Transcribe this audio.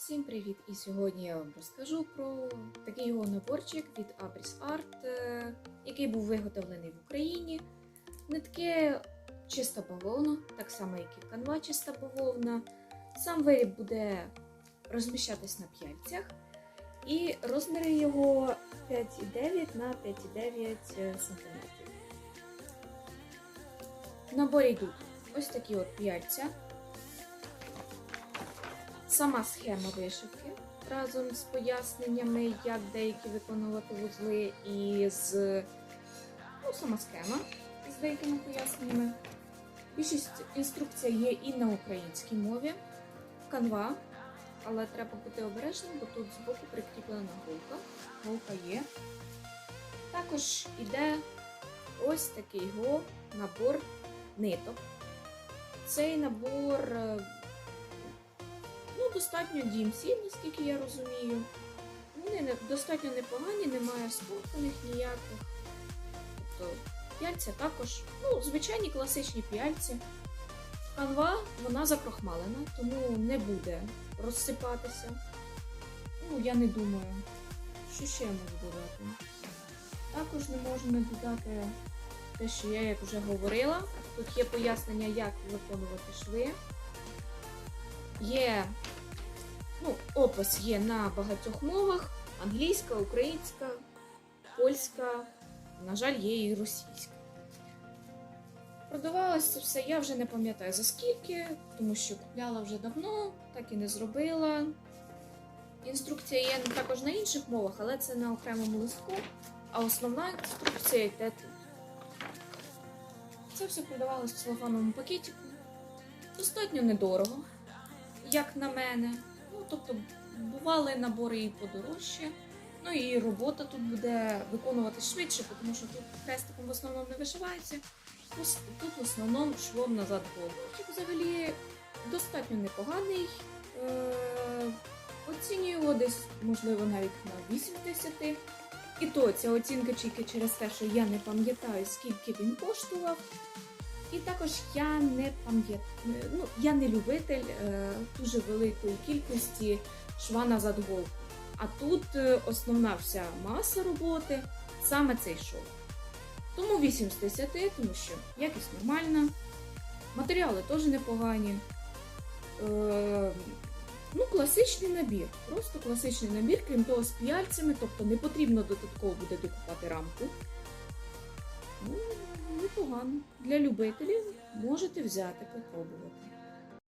Всім привіт! І сьогодні я вам розкажу про такий його наборчик від Abris Art, е, який був виготовлений в Україні. Нитки чиста бавовна, так само як і канва чиста бавовна. Сам виріб буде розміщатись на п'яльцях. І розміри його 5,9 на 5,9 см. В наборі йдуть ось такі от п'яльця. Сама схема вишивки разом з поясненнями, як деякі виконувати вузли, і з ну, сама схема з деякими поясненнями. Більшість інструкцій є і на українській мові, канва, але треба бути обережним, бо тут збоку прикріплена голка. Голка є. Також іде ось такий го набор ниток. Цей набор достатньо DMC, наскільки я розумію. Вони достатньо непогані, немає скомканих ніяких. Тобто п'яльця також, ну, звичайні класичні п'яльці. Канва, вона закрохмалена, тому не буде розсипатися. Ну, я не думаю. Що ще можу додати? Також не можу не додати те, що я як вже говорила. Тут є пояснення, як виконувати шви. Є опис є на багатьох мовах: англійська, українська, польська, на жаль, є і російська. Продавалось це все, я вже не пам'ятаю за скільки, тому що купляла вже давно, так і не зробила. Інструкція є також на інших мовах, але це на окремому листку, а основна інструкція йде тут. Це все продавалось в целофановому пакеті. Достатньо недорого, як на мене. Ну, тобто, бували набори і подорожче. Ну і робота тут буде виконувати швидше, тому що тут хрестиком в основному не вишивається. Тут в основному швом назад голову. Взагалі достатньо непоганий. Е- оцінюю його десь, можливо, навіть на 8 з 10. І то ця оцінка тільки через те, що я не пам'ятаю, скільки він коштував. І також я не пам'ятаю, ну я не любитель е, дуже великої кількості шва назад голку. А тут е, основна вся маса роботи саме цей шов. Тому 8 з 10, тому що якість нормальна. Матеріали теж непогані. Е, ну, класичний набір. Просто класичний набір, крім того, з п'яльцями, тобто не потрібно додатково буде докупати рамку. Ну, непогано. Для любителів можете взяти, попробувати.